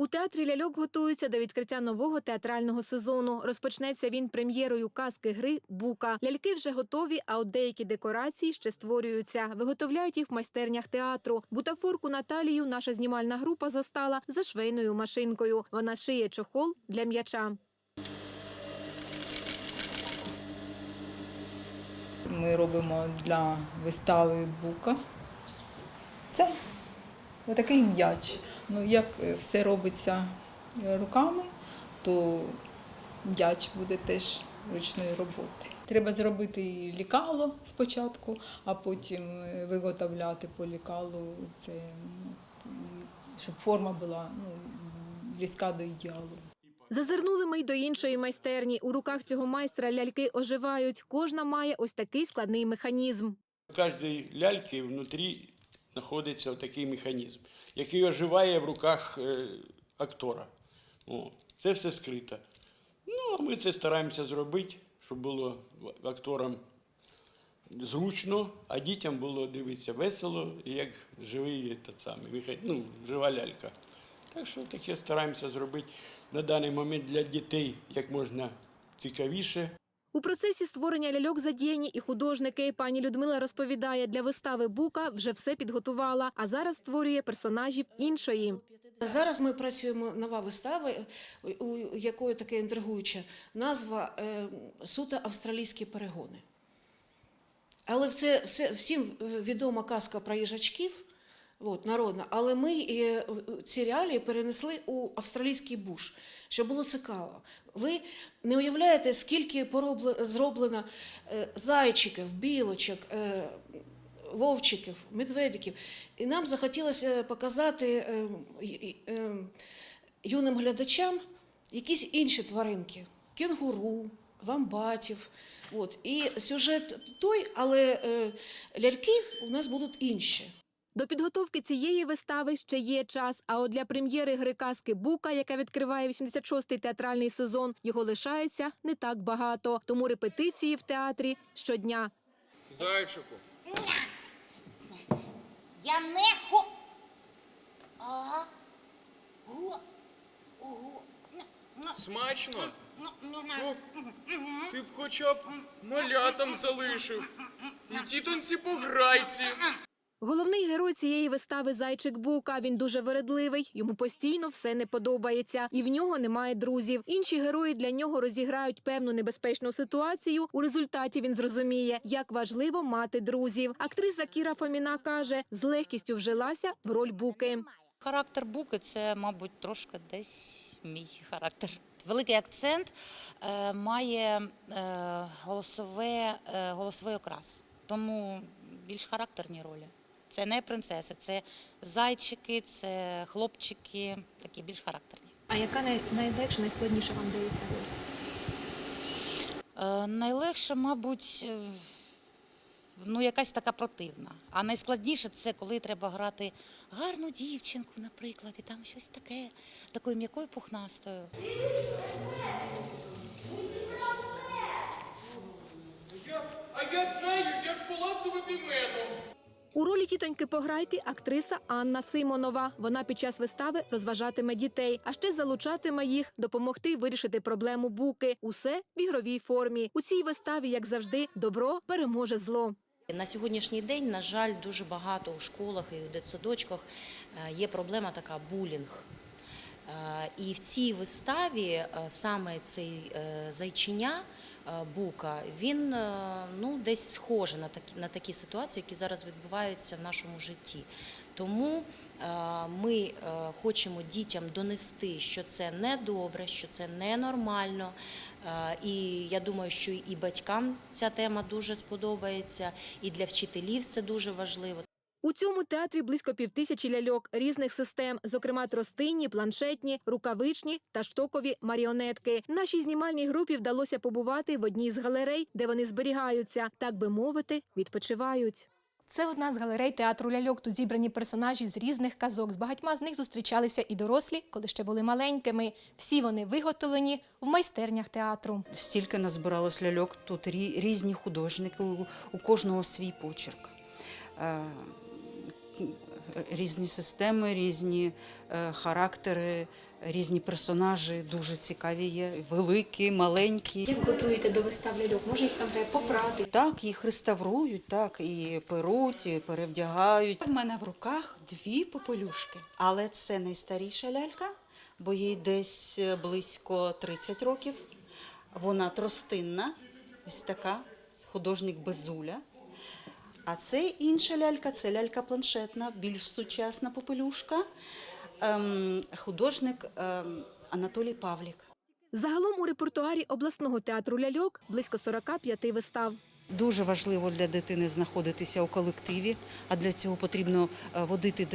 У театрі ляльок готуються до відкриття нового театрального сезону. Розпочнеться він прем'єрою казки гри Бука. Ляльки вже готові, а от деякі декорації ще створюються. Виготовляють їх в майстернях театру. Бутафорку Наталію наша знімальна група застала за швейною машинкою. Вона шиє чохол для м'яча. Ми робимо для вистави бука. Це отакий м'яч. Ну, як е, все робиться е, руками, то м'яч буде теж ручної роботи. Треба зробити лікало спочатку, а потім е, виготовляти по лікалу це, ну, щоб форма була ну, близька до ідеалу. Зазирнули ми й до іншої майстерні. У руках цього майстра ляльки оживають. Кожна має ось такий складний механізм. У кожній ляльки внутрі знаходиться такий механізм, який оживає в руках е, актора. О, це все скрито. Ну, а ми це стараємося зробити, щоб було акторам зручно, а дітям було дивитися весело, як живий та самий, ну, жива лялька. Так що таке стараємося зробити на даний момент для дітей як можна цікавіше. У процесі створення ляльок задіяні і художники. Пані Людмила розповідає, для вистави Бука вже все підготувала, а зараз створює персонажів іншої. Зараз ми працюємо нова вистава, у якої таке інтригуюча назва е, суто австралійські перегони. Але це всім відома казка про їжачків, от, народна, але ми е, ці реалії перенесли у австралійський буш, що було цікаво. Ви не уявляєте, скільки поробле- зроблено е, зайчиків, білочок, е, вовчиків, медведиків. І нам захотілося показати е, е, юним глядачам якісь інші тваринки: кенгуру, вамбатів. От. І сюжет той, але е, ляльки у нас будуть інші. До підготовки цієї вистави ще є час. А от для прем'єри гри казки Бука, яка відкриває 86-й театральний сезон, його лишається не так багато. Тому репетиції в театрі щодня. Зайчику, Я не хо. Ага. Го. Ого. Ну, ну, смачно? ну, ти б хоча б малятам залишив. І тітонці пограйці. Головний герой цієї вистави зайчик Бука. Він дуже вередливий, йому постійно все не подобається, і в нього немає друзів. Інші герої для нього розіграють певну небезпечну ситуацію. У результаті він зрозуміє, як важливо мати друзів. Актриса Кіра Фоміна каже, з легкістю вжилася в роль буки. Характер буки це, мабуть, трошки десь мій характер. Великий акцент е, має е, голосове, е, голосовий окрас, тому більш характерні ролі. Це не принцеси, це зайчики, це хлопчики, такі більш характерні. А яка найлегша, найскладніша вам дається роль? Е, Найлегше, мабуть, е, ну, якась така противна. А найскладніше це коли треба грати гарну дівчинку, наприклад, і там щось таке, такою м'якою пухнастою. А я знаю, як поласувати медом. У ролі тітоньки Пограйки актриса Анна Симонова. Вона під час вистави розважатиме дітей, а ще залучатиме їх допомогти вирішити проблему буки. Усе в ігровій формі. У цій виставі, як завжди, добро переможе зло. На сьогоднішній день, на жаль, дуже багато у школах і у дитсадочках е, є проблема така булінг. Е, І в цій виставі е, саме цей зайчиня Бука, він е, ну, десь схожий на такі, на такі ситуації, які зараз відбуваються в нашому житті. Тому е, ми е, хочемо дітям донести, що це не добре, що це ненормально. Е, І я думаю, що і батькам ця тема дуже сподобається, і для вчителів це дуже важливо. У цьому театрі близько півтисячі ляльок різних систем, зокрема тростинні, планшетні, рукавичні та штокові маріонетки. Нашій знімальній групі вдалося побувати в одній з галерей, де вони зберігаються, так би мовити, відпочивають. Це одна з галерей театру ляльок. Тут зібрані персонажі з різних казок. З багатьма з них зустрічалися і дорослі, коли ще були маленькими. Всі вони виготовлені в майстернях театру. Стільки назбиралось ляльок, тут різні художники, у, у кожного свій почерк. Різні системи, різні е, характери, різні персонажі дуже цікаві є, великі, маленькі. Як готуєте до вистав ляльок? Може їх там треба попрати? Так, їх реставрують, так, і перуть, і перевдягають. У мене в руках дві попелюшки, але це найстаріша лялька, бо їй десь е, близько 30 років. Вона тростинна, ось така, художник Безуля. А це інша лялька, це лялька планшетна, більш сучасна попелюшка. Ем, художник ем, Анатолій Павлік. Загалом у репертуарі обласного театру ляльок близько 45 вистав. Дуже важливо для дитини знаходитися у колективі, а для цього потрібно е, водити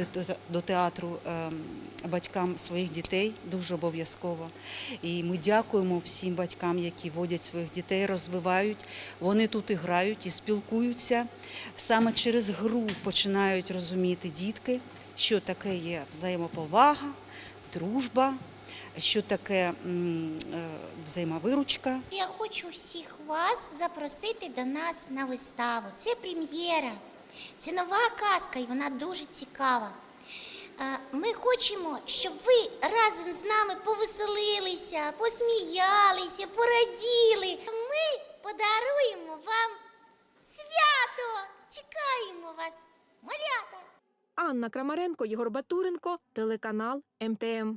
до- театру е, батькам своїх дітей, дуже обов'язково. І ми дякуємо всім батькам, які водять своїх дітей, розвивають. Вони тут і грають, і спілкуються. Саме через гру починають розуміти дітки, що таке є взаємоповага, дружба, що таке е, взаємовиручка. Я хочу всіх вас запросити до нас на виставу. Це прем'єра. Це нова казка, і вона дуже цікава. Е, Ми хочемо, щоб ви разом з нами повеселилися, посміялися, пораділи. Ми подаруємо вам свято. Чекаємо вас, малята. Анна Крамаренко, Єгор Батуренко, телеканал МТМ.